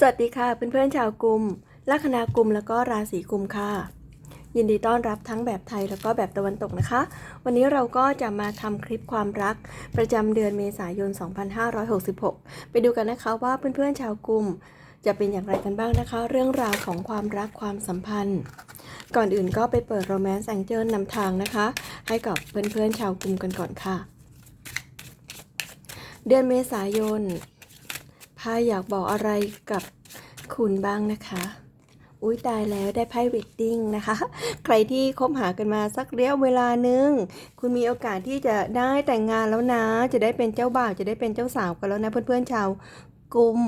สวัสดีค่ะเพื่อนๆชาวกลุ่มลัคนากลุ่มแล้วก็ราศีกลุ่มค่ะ ยินดีต้อนรับทั้งแบบไทยแล้วก็แบบตะวันตกนะคะ วันนี้เราก็จะมาทำคลิปความรัก ประจำเดือนเมษายน 2566 ไปดูกันนะคะว่าเพื่อนๆชาวกลุ่มจะเป็นอย่างไรกันบ้างนะคะ เรื่องราวของความรักความสัมพันธ์ ก่อนอื่นก็ไปเปิดโรแมนต์แองเจิลนำทางนะคะ ให้กับเพื่อนๆชาวกลุ่มกันก่อนค่ะ เดือนเมษายน พายอยากบอกอะไรกับคุณบ้างนะคะ อุ้ยตายแล้วได้ไพ่เวดดิ้งนะคะ ใครที่คบหากันมาสักระยะเวลานึง คุณมีโอกาสที่จะได้แต่งงานแล้วนะ จะได้เป็นเจ้าบ่าวจะได้เป็นเจ้าสาวกันแล้วนะเพื่อนๆชาวกลุ่ม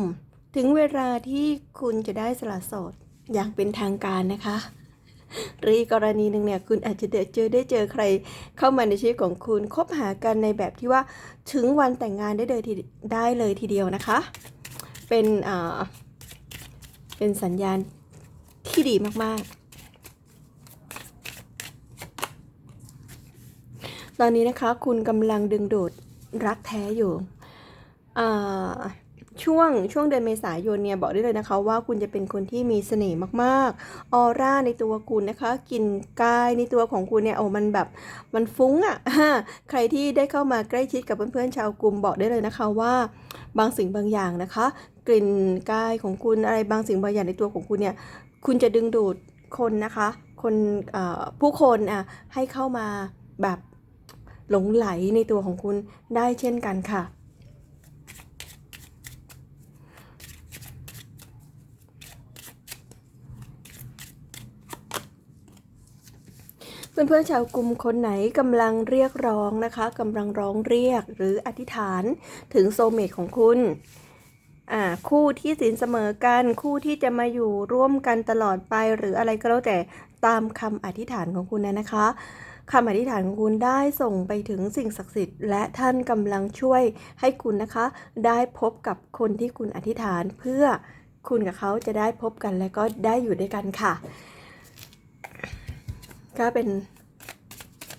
ถึงเวลาที่คุณจะได้สละโสดอย่างเป็นทางการนะคะหรืออีกกรณีหนึ่งเนี่ยคุณอาจจะเดเจอได้เจอใครเข้ามาในชีวิตของคุณคบหากันในแบบที่ว่าถึงวันแต่งงานได้เลยทีได้เลยทีเดียวนะคะ เป็นอ่าเป็นสัญญาณที่ดีมาก ๆ ตอนนี้นะคะคุณกำลังดึงดูดรักแท้อยู่อ่าช่วงช่วงเดือนเมษายนเนี่ยบอกได้เลยนะคะ ว่าคุณจะเป็นคนที่มีเสน่ห์มากๆออร่าในตัวคุณนะคะกลิ่นกายในตัวของคุณเนี่ยโอ้มันแบบมันฟุ้งอะ่ะใครที่ได้เข้ามาใกล้ชิดกับเพื่อนๆชาวกลุ่มบอกได้เลยนะคะว่า บางสิ่งบางอย่างนะคะ กลิ่นกายของคุณอะไรบางสิ่งบางอย่างในตัวของคุณเนี่ยคุณจะดึงดูดคนนะคะ คนผู้คนอะให้เข้ามาแบบหลงไหลในตัวของคุณได้เช่นกันค่ะ เพื่อนๆชาวกลุ่มคนไหนกำลังเรียกร้องนะคะกำลังร้องเรียกหรืออธิษฐานถึงโซเมตของคุณ อ่าคู่ที่สินเสมอกันคู่ที่จะมาอยู่ร่วมกันตลอดไป หรืออะไรก็แล้วแต่ตามคำอธิษฐานของคุณนะนะคะคำอธิษฐานของคุณได้ส่งไปถึงสิ่งศักดิ์สิทธิ์ และท่านกำลังช่วยให้คุณนะคะ ได้พบกับคนที่คุณอธิษฐานเพื่อคุณกับเขาจะได้พบกันและก็ได้อยู่ด้วยกันค่ะ ก็เป็น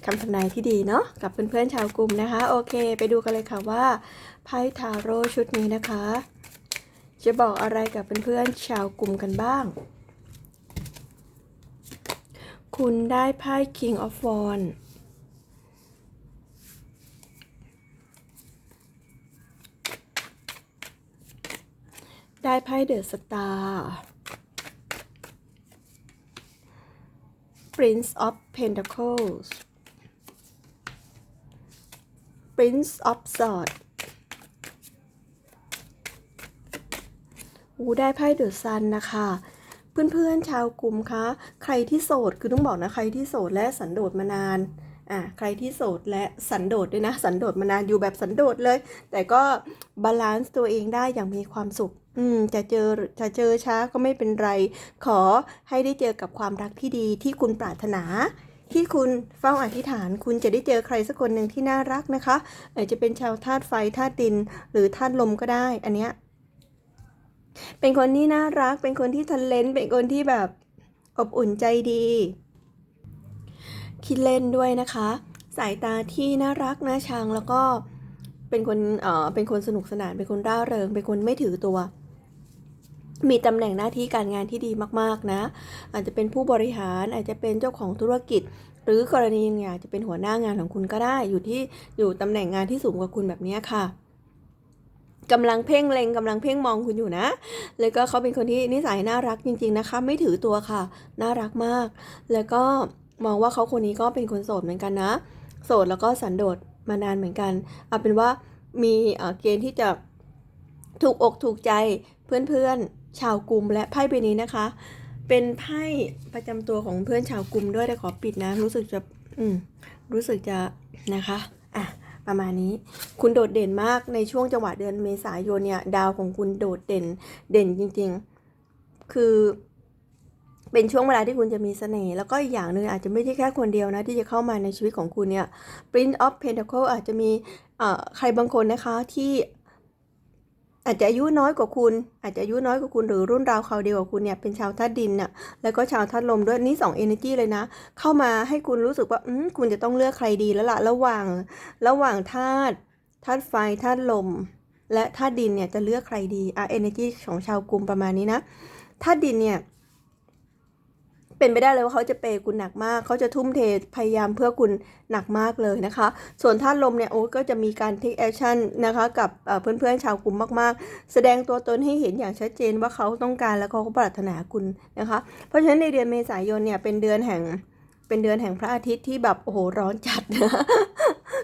คำทำนายที่ดีเนาะกับเพื่อนๆชาวกลุ่มนะคะ โอเค ไปดูกันเลยค่ะว่าไพ่ทาโร่ชุดนี้นะคะ จะบอกอะไรกับเพื่อนๆชาวกลุ่มกันบ้าง คุณได้ไพ่ King of Wands ได้ไพ่เดอะสตาร์ Prince of Pentacles Prince of Swords อูได้ไพ่เดอะซันนะคะ เพื่อนๆชาวกลุ่มคะใครที่โสดคือต้องบอกนะใครที่โสดและสันโดษมานานอะใครที่โสดและสันโดษด้วยนะ สันโดษมานานอยู่แบบสันโดษเลย แต่ก็บาลานซ์ตัวเองได้อย่างมีความสุข อืมจะเจอจะเจอช้าก็ไม่เป็นไร ขอให้ได้เจอกับความรักที่ดีที่คุณปรารถนาที่คุณเฝ้าอธิษฐานคุณจะได้เจอใครสักคนหนึ่งที่น่ารักนะคะอาจจะเป็นชาวธาตุไฟธาตุดิน หรือธาตุลมก็ได้ อันเนี้ย เป็นคนที่น่ารัก เป็นคนที่ทันเลนเป็นคนที่แบบอบอุ่นใจดี คิดเล่นด้วยนะคะ สายตาที่น่ารักน่าชังแล้วก็เป็นคนเอ่อเป็นคนสนุกสนาน เป็นคนร่าเริง เป็นคนไม่ถือตัว มีตำแหน่งหน้าที่การงานที่ดีมากๆนะ อาจจะเป็นผู้บริหารอาจจะเป็นเจ้าของธุรกิจ หรือกรณีหนึงอาจจะเป็นหัวหน้างานของคุณก็ได้ อยู่ที่อยู่ตำแหน่งงานที่สูงกว่าคุณแบบนี้ค่ะ กำลังเพ่งเล็งกำลังเพ่งมองคุณอยู่นะ แล้วก็เขาเป็นคนที่นิสัยน่ารักจริง ๆนะคะ ไม่ถือตัวค่ะ น่ารักมาก แล้วก็มองว่าเขาคนนี้ก็เป็นคนโสดเหมือนกันนะ โสดแล้วก็สันโดษมานานเหมือนกันเอาเป็นว่ามีเกณฑ์ที่จะถูกอกถูกใจเพื่อนๆชาวกลุ่มและไพ่ใบนี้นะคะ เป็นไพ่ประจำตัวของเพื่อนชาวกลุ่มด้วยแต่ขอปิดนะ รู้สึกจะอืมรู้สึกจะนะคะอะ ประมาณนี้ คุณโดดเด่นมากในช่วงจังหวะเดือนเมษายนเนี่ยดาวของคุณโดดเด่นเด่นจริง ๆ คือ เป็นช่วงเวลาที่คุณจะมีเสน่ห์แล้วก็อีกอย่างหนึ่งอาจจะไม่ใช่แค่คนเดียวนะ ที่จะเข้ามาในชีวิตของคุณเนี่ย Prince of Pentacle อาจจะมีใครบางคนนะคะที่ อาจจะอายุน้อยกว่าคุณ อาจจะอายุน้อยกว่าคุณหรือรุ่นราวคราวเดียวกับคุณเนี่ยเป็นชาวธาตุดินน่ะแล้วก็ชาวธาตุลมด้วยนี่สอง energy เลยนะ เข้ามาให้คุณรู้สึกว่าอืมคุณจะต้องเลือกใครดีแล้วล่ะระหว่างระหว่างธาตุธาตุไฟธาตุลม และธาตุดินเนี่ยจะเลือกใครดีอะ energy ของชาวกลุ่มประมาณนี้นะธาตุดินเนี่ย เป็นไปได้เลยว่าเขาจะเปย์คุณหนักมาก เขาจะทุ่มเทพยายามเพื่อคุณหนักมากเลยนะคะ ส่วนธาตุลมเนี่ยโอ้ก็จะมีการ take action นะคะกับเอ่อเพื่อนๆชาวกลุ่มมากๆ แสดงตัวตนให้เห็นอย่างชัดเจนว่าเขาต้องการและเขาก็ปรารถนาคุณนะคะ เพราะฉะนั้นในเดือนเมษายนเนี่ยเป็นเดือนแห่งเป็นเดือนแห่งพระอาทิตย์ที่แบบโอ้โหร้อนจัดนะ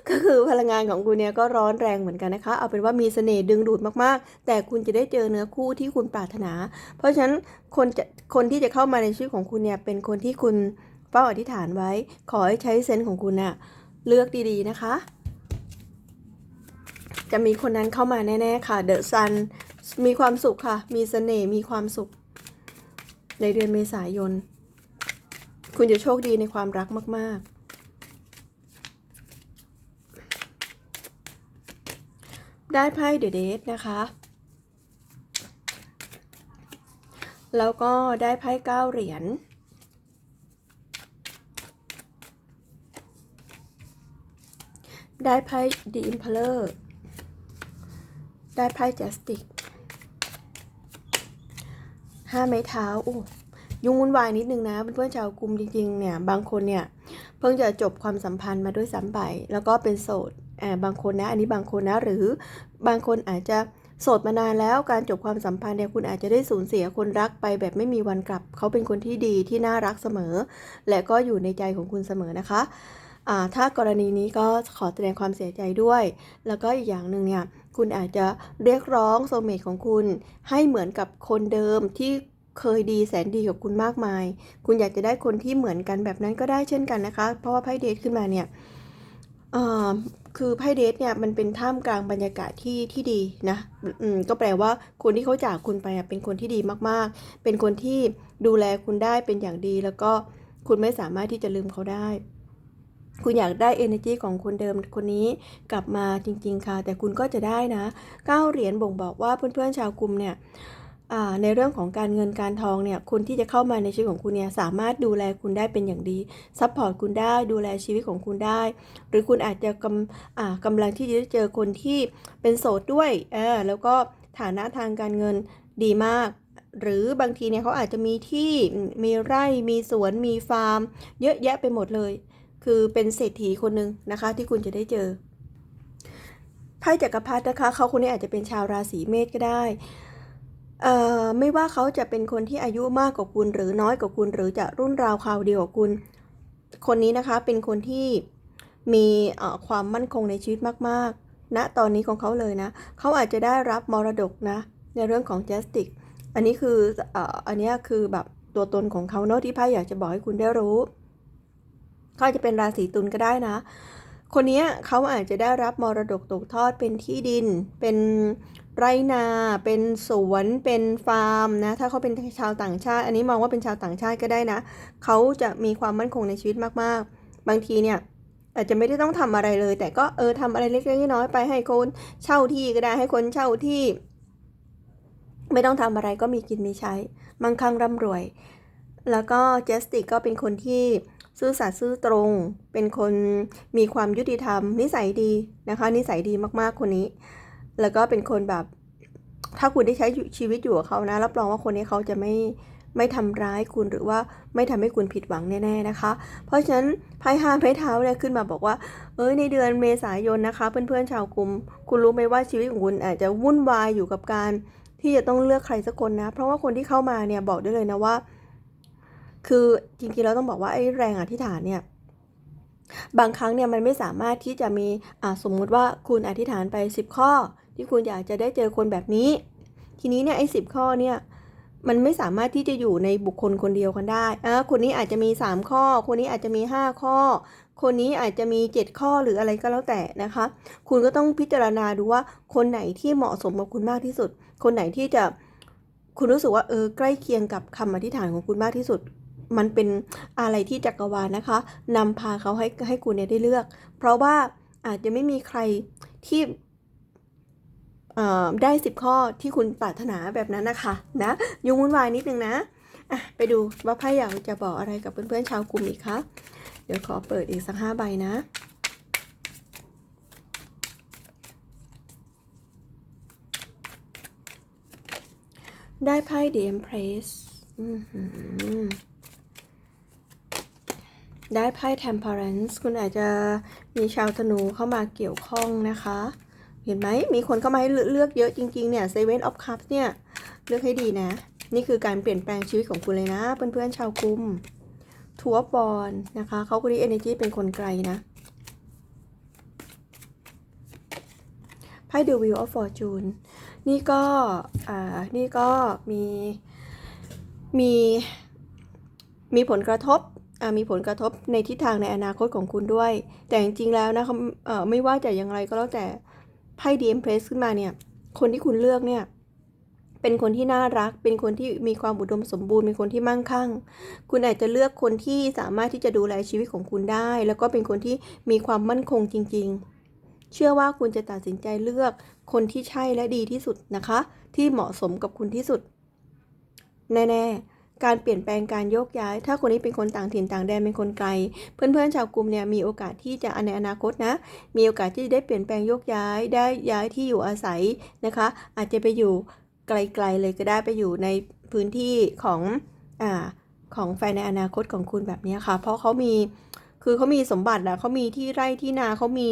ก็คือพลังงานของคุณเนี่ยก็ร้อนแรงเหมือนกันนะคะ เอาเป็นว่ามีเสน่ห์ดึงดูดมากๆ แต่คุณจะได้เจอเนื้อคู่ที่คุณปรารถนา เพราะฉะนั้นคนจะคนที่จะเข้ามาในชีวิตของคุณเนี่ยเป็นคนที่คุณเฝ้าอธิษฐานไว้ ขอให้ใช้เซนส์ของคุณน่ะเลือกดีๆนะคะ จะมีคนนั้นเข้ามาแน่ๆค่ะเดอะซันมีความสุขค่ะ มีเสน่ห์มีความสุข ในเดือนเมษายน คุณจะโชคดีในความรักมาก ๆ ได้ไพ่เดอะเดทนะคะ แล้วก็ได้ไพ่เก้าเหรียญได้ไพ่ดีอิมพลเลอร์ได้ไพ่จัสติกห้าไม้เท้าโอ้ยุ่งวุ่นวายนิดนึงนะเพื่อนๆชาวกลุ่มจริงๆเนี่ย บางคนเนี่ย เพิ่งจะจบความสัมพันธ์มาด้วยซ้ำไป แล้วก็เป็นโสด บางคนนะ อันนี้บางคนนะ หรือบางคนอาจจะโสดมานานแล้วการจบความสัมพันธ์เนี่ยคุณอาจจะได้สูญเสียคนรักไปแบบไม่มีวันกลับ เขาเป็นคนที่ดีที่น่ารักเสมอ และก็อยู่ในใจของคุณเสมอนะคะถ้ากรณีนี้ก็ขอแสดงความเสียใจด้วย แล้วก็อีกอย่างหนึ่งเนี่ยคุณอาจจะเรียกร้องโซเมตของคุณ ให้เหมือนกับคนเดิมที่เคยดีแสนดีกับคุณมากมาย คุณอยากจะได้คนที่เหมือนกันแบบนั้นก็ได้เช่นกันนะคะ เพราะว่าไพ่เดทขึ้นมาเนี่ย คือไพ่เดทเนี่ยมันเป็นท่ามกลางบรรยากาศที่ที่ดีนะอืมก็แปลว่าคนที่เขาจากคุณไปอะเป็นคนที่ดีมากๆ เป็นคนที่ดูแลคุณได้เป็นอย่างดี แล้วก็คุณไม่สามารถที่จะลืมเขาได้ คุณอยากได้ energy ของคนเดิมคนนี้กลับมาจริง ๆ ค่ะ แต่คุณก็จะได้นะเก้าเหรียญบ่งบอกว่าเพื่อนๆชาวกลุ่มเนี่ย ในเรื่องของการเงินการทองเนี่ยคนที่จะเข้ามาในชีวิตของคุณเนี่ยสามารถดูแลคุณได้เป็นอย่างดีซัพพอร์ตคุณได้ดูแลชีวิตของคุณได้ หรือคุณอาจจะกำกำลังที่จะเจอคนที่เป็นโสดด้วยเออแล้วก็ฐานะทางการเงินดีมาก หรือบางทีเนี่ยเขาอาจจะมีที่มีไร่มีสวนมีฟาร์ม เยอะแยะไปหมดเลย คือเป็นเศรษฐีคนหนึ่งนะคะที่คุณจะได้เจอไพ่จักรพรรดินะคะเขาคนนี้อาจจะเป็นชาวราศีเมษก็ได้ เอ่อไม่ว่าเขาจะเป็นคนที่อายุมากกว่าคุณ หรือน้อยกว่าคุณ หรือจะรุ่นราวคราวเดียวกับคุณ คนนี้นะคะเป็นคนที่มีความมั่นคงในชีวิตมากๆณตอนนี้ของเขาเลยนะเขาอาจจะได้รับมรดกนะในเรื่องของ justice อันนี้คือออันนี้คือแบบตัวตนของเขาเนาะที่ไพ่อยากจะบอกให้คุณได้รู้เขาอาจจะเป็นราศีตุลก็ได้นะ คนนี้เขาอาจจะได้รับมรดกตกทอดเป็นที่ดินเป็น ไรนา เป็นสวน เป็นฟาร์มนะ ถ้าเขาเป็นชาวต่างชาติ อันนี้มองว่าเป็นชาวต่างชาติก็ได้นะ เขาจะมีความมั่นคงในชีวิตมากๆ บางทีเนี่ยอาจจะไม่ได้ต้องทำอะไรเลย แต่ก็เออทำอะไรเล็กๆน้อยๆไปให้คนเช่าที่ก็ได้ให้คนเช่าที่ ไม่ต้องทำอะไรก็มีกินมีใช้มั่งคั่งร่ำรวย แล้วก็เจสติกก็เป็นคนที่ซื่อสัตย์ซื่อตรง เป็นคนมีความยุติธรรม นิสัยดีนะคะ นิสัยดีมากๆคนนี้ แล้วก็เป็นคนแบบ ถ้าคุณได้ใช้ชีวิตอยู่กับเขานะรับรองว่าคนนี้เขาจะไม่ไม่ทำร้ายคุณหรือว่าไม่ทำให้คุณผิดหวังแน่ๆนะคะ เพราะฉะนั้นไพ่ห้าไพ่เท้าเนี่ยขึ้นมาบอกว่า เอ้ยในเดือนเมษายนนะคะ เพื่อนๆชาวกลุ่มคุณรู้ไหมว่าชีวิตของคุณอาจจะวุ่นวายอยู่กับการที่จะต้องเลือกใครสักคนนะ เพราะว่าคนที่เข้ามาเนี่ยบอกได้เลยนะว่า คือจริงๆเราต้องบอกว่าไอ้แรงอธิษฐานเนี่ยบางครั้งเนี่ยมันไม่สามารถที่จะมีอ่าสมมุติว่าคุณอธิษฐานไป 10 ข้อ ที่คุณอยากจะได้เจอคนแบบนี้ ทีนี้เนี่ยไอ้สิข้อเนี่ยมันไม่สามารถที่จะอยู่ในบุคคลคนเดียวกันได้อ่าคนนี้อาจจะมี 3 ข้อ คนนี้อาจจะมี 5 ข้อ คนนี้อาจจะมี 7 ข้อหรืออะไรก็แล้วแต่นะคะ คุณก็ต้องพิจารณาดูว่าคนไหนที่เหมาะสมกับคุณมากที่สุด คนไหนที่จะคุณรู้สึกว่าเออใกล้เคียงกับคำอธิษฐานของคุณมากที่สุด มันเป็นอะไรที่จักรวาลนะคะนำพาเขาให้ให้คุณเนี่ยได้เลือก เพราะว่าอาจจะไม่มีใครที่ ได้สิบข้อที่คุณปรารถนาแบบนั้นนะคะนะยุ่งวุ่นวายนิดนึงนะอะไปดูว่าไพ่อยากจะบอกอะไรกับเพื่อนๆชาวกลุ่มอีกคะเดี๋ยวขอเปิดอีกสักห้าใบนะได้ไพ่ The Empress ได้ไพ่ Temperance คุณอาจจะมีชาวธนูเข้ามาเกี่ยวข้องนะคะ เห็นไหมมีคนเข้ามาให้เลือกเลือกเยอะจริงๆเนี่ย Seven of Cups เนี่ยเลือกให้ดีนะ นี่คือการเปลี่ยนแปลงชีวิตของคุณเลยนะ เพื่อนๆชาวกุมทัวบอลนะคะเขาคนนี้ energy เป็นคนไกลนะไพ่ The Wheel of Fortune นี่ก็อ่านี่ก็มีมีมีผลกระทบมีผลกระทบในทิศทางในอนาคตของคุณด้วย แต่จริงๆแล้วนะคะเอ่อไม่ว่าจะอย่างไรก็แล้วแต่ ไพ่ The Empress ขึ้นมาเนี่ย คนที่คุณเลือกเนี่ย เป็นคนที่น่ารัก เป็นคนที่มีความอุดมสมบูรณ์ เป็นคนที่มั่งคั่ง คุณอาจจะเลือกคนที่สามารถที่จะดูแลชีวิตของคุณได้ แล้วก็เป็นคนที่มีความมั่นคงจริง ๆ เชื่อว่าคุณจะตัดสินใจเลือกคนที่ใช่และดีที่สุดนะคะ ที่เหมาะสมกับคุณที่สุด แน่ ๆ การเปลี่ยนแปลงการโยกย้าย ถ้าคนนี้เป็นคนต่างถิ่นต่างแดนเป็นคนไกล เพื่อนๆชาวกลุ่มเนี่ยมีโอกาสที่จะในอนาคตนะ มีโอกาสที่จะได้เปลี่ยนแปลงโยกย้าย ได้ย้ายที่อยู่อาศัยนะคะ อาจจะไปอยู่ไกลๆเลยก็ได้ไปอยู่ในพื้นที่ของอ่าของแฟนในอนาคตของคุณแบบนี้ค่ะ เพราะเขามีคือเขามีสมบัติอะเขามีที่ไร่ที่นาเขามี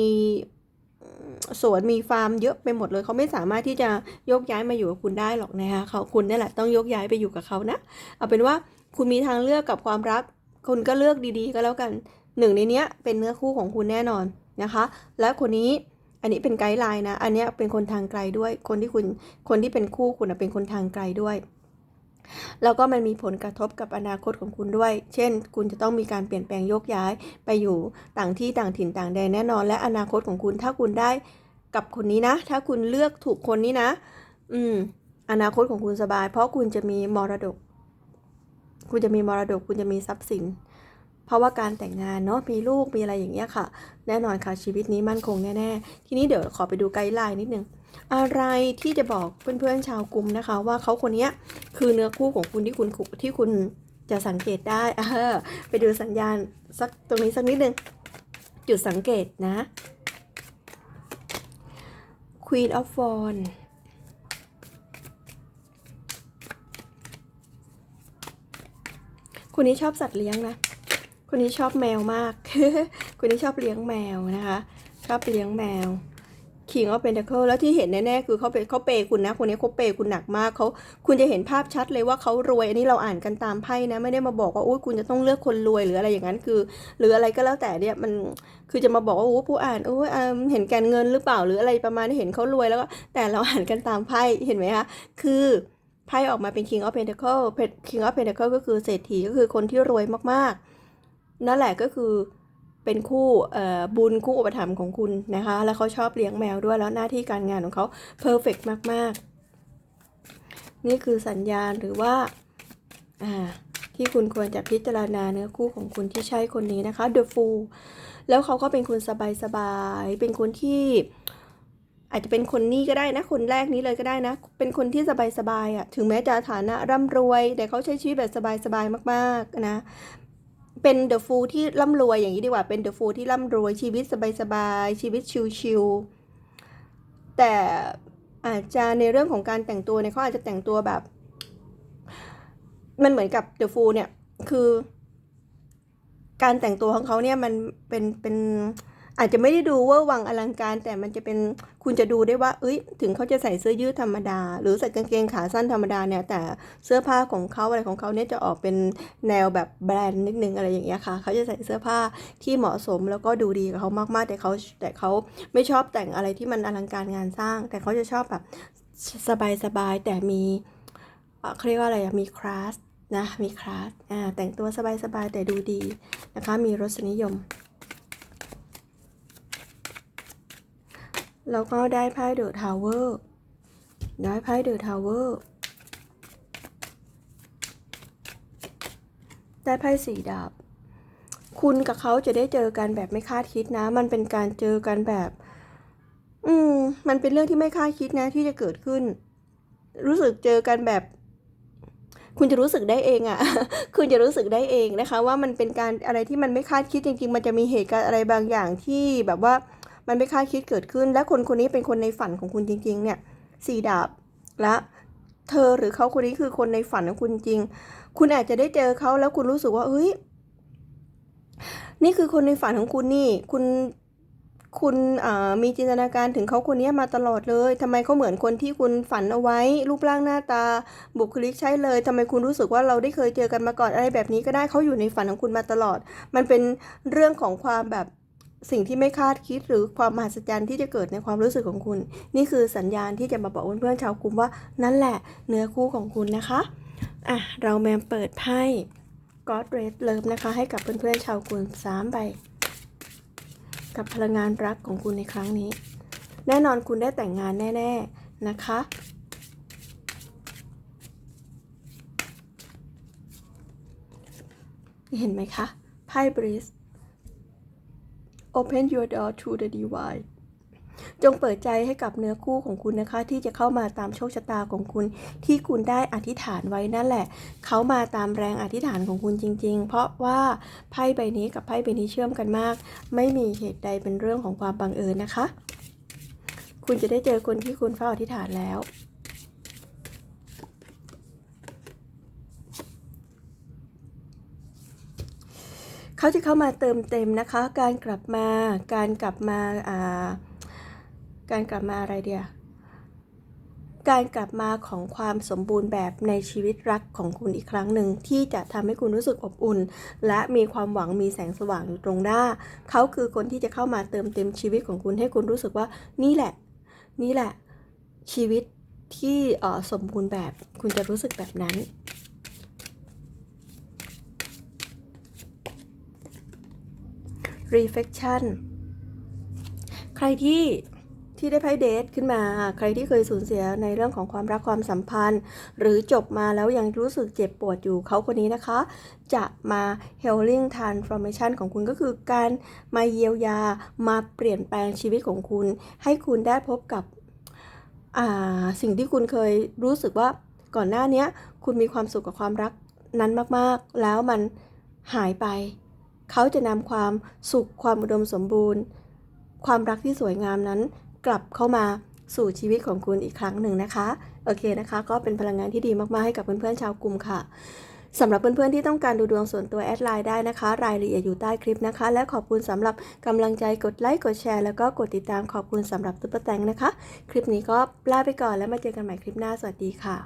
สวนมีฟาร์มเยอะไปหมดเลย เขาไม่สามารถที่จะยกย้ายมาอยู่กับคุณได้หรอกนะคะเขาคุณนี่แหละต้องยกย้ายไปอยู่กับเขานะ เอาเป็นว่าคุณมีทางเลือกกับความรัก คุณก็เลือกดีๆ ก็แล้วกันหนึ่งในเนี้ยเป็นเนื้อคู่ของคุณแน่นอนนะคะ และคนนี้อันนี้เป็นไกด์ไลน์นะ อันนี้เป็นคนทางไกลด้วย คนที่คุณ คนที่เป็นคู่คุณเป็นคนทางไกลด้วย แล้วก็มันมีผลกระทบกับอนาคตของคุณด้วย เช่น คุณจะต้องมีการเปลี่ยนแปลงโยกย้ายไปอยู่ต่างที่ต่างถิ่นต่างแดนแน่นอน และอนาคตของคุณถ้าคุณได้กับคนนี้นะ ถ้าคุณเลือกถูกคนนี้นะ อืม อนาคตของคุณสบาย เพราะคุณจะมีมรดก คุณจะมีมรดก คุณจะมีทรัพย์สิน เพราะว่าการแต่งงานเนาะ มีลูก มีอะไรอย่างเงี้ยค่ะ แน่นอนค่ะ ชีวิตนี้มั่นคงแน่ๆ ทีนี้เดี๋ยวขอไปดูไกด์ไลน์นิดนึง อะไรที่จะบอกเพื่อนๆชาวกลุ่มนะคะ ว่าเขาคนนี้คือเนื้อคู่ของคุณที่คุณที่คุณจะสังเกตได้เออไปดูสัญญาณสักตรงนี้สักนิดหนึ่งจุดสังเกตนะ Queen of Wands คนนี้ชอบสัตว์เลี้ยงนะ คนนี้ชอบแมวมาก คนนี้ชอบเลี้ยงแมวนะคะ ชอบเลี้ยงแมว King of Pentacle แล้วที่เห็นแน่ๆคือเขาเป็นเขาเปย์คุณนะ คนนี้เขาเปย์คุณหนักมากเขาคุณจะเห็นภาพชัดเลยว่าเขารวยอันนี้เราอ่านกันตามไพ่นะ ไม่ได้มาบอกว่าอุ้ยคุณจะต้องเลือกคนรวยหรืออะไรอย่างนั้นคือ หรืออะไรก็แล้วแต่เนี่ยมันคือจะมาบอกว่าโอ้ผู้อ่านโอ้ยเห็นแกนเงินหรือเปล่าหรืออะไรประมาณนี้เห็นเขารวยแล้วก็แต่เราอ่านกันตามไพ่เห็นไหมคะคือไพ่ออกมาเป็น King of Pentacle King of Pentacle ก็คือเศรษฐีก็คือคนที่รวยมากๆ นั่นแหละก็คือ เป็นคู่บุญคู่อุปถัมภ์ของคุณนะคะ แล้วเขาชอบเลี้ยงแมวด้วยแล้วหน้าที่การงานของเขาเพอร์เฟกมาก ๆ นี่คือสัญญาณหรือว่าอ่าที่คุณควรจะพิจารณาเนื้อคู่ของคุณที่ใช่คนนี้นะคะ The Fool แล้วเขาก็เป็นคนสบายๆเป็นคนที่อาจจะเป็นคนนี้ก็ได้นะ คนแรกนี้เลยก็ได้นะ เป็นคนที่สบายๆอะ ถึงแม้จะฐานะร่ำรวย แต่เขาใช้ชีวิตแบบสบายๆมาก ๆ นะ เป็นเดอะฟูลที่ร่ำรวยอย่างนี้ดีกว่าเป็นเดอะฟูลที่ร่ำรวยชีวิตสบายๆชีวิตชิลๆแต่อาจจะในเรื่องของการแต่งตัวเนี่ยเขาอาจจะแต่งตัวแบบ มันเหมือนกับเดอะฟูลเนี่ยคือ การแต่งตัวของเขาเนี่ยมันเป็นเป็น อาจจะไม่ได้ดูว่าวังอลังการแต่มันจะเป็นคุณจะดูได้ว่า เอ้ย ถึงเขาจะใส่เสื้อยืดธรรมดา หรือใส่กางเกงขาสั้นธรรมดาเนี่ย แต่เสื้อผ้าของเขาอะไรของเขาเนี่ยจะออกเป็นแนวแบบแบรนด์นิดนึงอะไรอย่างเงี้ยค่ะ เขาจะใส่เสื้อผ้าที่เหมาะสมแล้วก็ดูดีกับเขามากๆ แต่เขาแต่เขาไม่ชอบแต่งอะไรที่มันอลังการงานสร้าง แต่เขาจะชอบแบบสบายๆแต่มีเขาเรียกว่าอะไรมีคลาสนะมีคลาสแต่งตัวสบายๆแต่ดูดีนะคะ มีรสนิยม แล้วก็ได้ไพ่เดอะทาวเวอร์ได้ไพ่เดอะทาวเวอร์ได้ไพ่สีดาบ คุณกับเขาจะได้เจอกันแบบไม่คาดคิดนะ มันเป็นการเจอกันแบบ อืม มันเป็นเรื่องที่ไม่คาดคิดนะที่จะเกิดขึ้น รู้สึกเจอกันแบบ คุณจะรู้สึกได้เองอะ่ะ คุณจะรู้สึกได้เองนะคะ ว่ามันเป็นการอะไรที่มันไม่คาดคิดจริง ๆ มันจะมีเหตุการณ์อะไรบางอย่างที่แบบว่า มันไม่คาดคิดเกิดขึ้น และคนคนนี้เป็นคนในฝันของคุณจริง ๆ เนี่ยสี่ดาบและเธอหรือเขาคนนี้คือคนในฝันของคุณจริง คุณอาจจะได้เจอเขาแล้วคุณรู้สึกว่าเฮ้ยนี่คือคนในฝันของคุณนี่ คุณคุณมีจินตนาการถึงเขาคนนี้มาตลอดเลยทำไมเขาเหมือนคนที่คุณฝันเอาไว้ รูปร่างหน้าตา บุคลิกใช่เลยทำไมคุณรู้สึกว่าเราได้เคยเจอกันมาก่อนอะไรแบบนี้ก็ได้เขาอยู่ในฝันของคุณมาตลอด มันเป็นเรื่องของความแบบ สิ่งที่ไม่คาดคิดหรือความมหัศจรรย์ที่จะเกิดในความรู้สึกของคุณ นี่คือสัญญาณที่จะมาบอกเพื่อนๆชาวกลุ่มว่านั่นแหละเนื้อคู่ของคุณนะคะอะเราแมมเปิดไพ่ God Red Love นะคะ ให้กับเพื่อนๆชาวกุลสามใบกับพลังงานรักของคุณในครั้งนี้ แน่นอนคุณได้แต่งงานแน่ ๆนะคะเห็นไหมคะไพ่บริส Open your door to the divine จงเปิดใจให้กับเนื้อคู่ของคุณนะคะ ที่จะเข้ามาตามโชคชะตาของคุณ ที่คุณได้อธิษฐานไว้นั่นแหละ เขามาตามแรงอธิษฐานของคุณจริง ๆ เพราะว่าไพ่ใบนี้กับไพ่ใบนี้เชื่อมกันมาก ไม่มีเหตุใดเป็นเรื่องของความบังเอิญนะคะ คุณจะได้เจอคนที่คุณเฝ้าอธิษฐานแล้ว เขาจะเข้ามาเติมเต็มนะคะ การกลับมา การกลับมาอ่าการกลับมาอะไรเดียการกลับมาของความสมบูรณ์แบบในชีวิตรักของคุณอีกครั้งหนึ่ง ที่จะทำให้คุณรู้สึกอบอุ่น และมีความหวังมีแสงสว่างอยู่ตรงหน้า เขาคือคนที่จะเข้ามาเติมเต็มชีวิตของคุณให้คุณรู้สึกว่านี่แหละ นี่แหละชีวิตที่สมบูรณ์แบบคุณจะรู้สึกแบบนั้น reflection ใครที่ที่ได้ไพ่เดทขึ้นมา ใครที่เคยสูญเสียในเรื่องของความรักความสัมพันธ์ หรือจบมาแล้วยังรู้สึกเจ็บปวดอยู่เขาคนนี้นะคะ จะมา healing transformation ของคุณก็คือการมาเยียวยามาเปลี่ยนแปลงชีวิตของคุณ ให้คุณได้พบกับอ่าสิ่งที่คุณเคยรู้สึกว่าก่อนหน้านี้คุณมีความสุขกับความรักนั้นมากๆ แล้วมันหายไป เขาจะนำความสุขความอุดมสมบูรณ์ ความรักที่สวยงามนั้น กลับเข้ามาสู่ชีวิตของคุณอีกครั้งหนึ่งนะคะ โอเคนะคะ ก็เป็นพลังงานที่ดีมากๆให้กับเพื่อนๆชาวกลุ่มค่ะสำหรับเพื่อนๆที่ต้องการดูดวงส่วนตัวแอดไลน์ได้นะคะ รายละเอียดอยู่ใต้คลิปนะคะ และขอบคุณสำหรับกำลังใจกดไลค์กดแชร์แล้วก็กดติดตามขอบคุณสำหรับตุ๊กตาแตงนะคะ คลิปนี้ก็ลาไปก่อนแล้วมาเจอกันใหม่คลิปหน้าสวัสดีค่ะ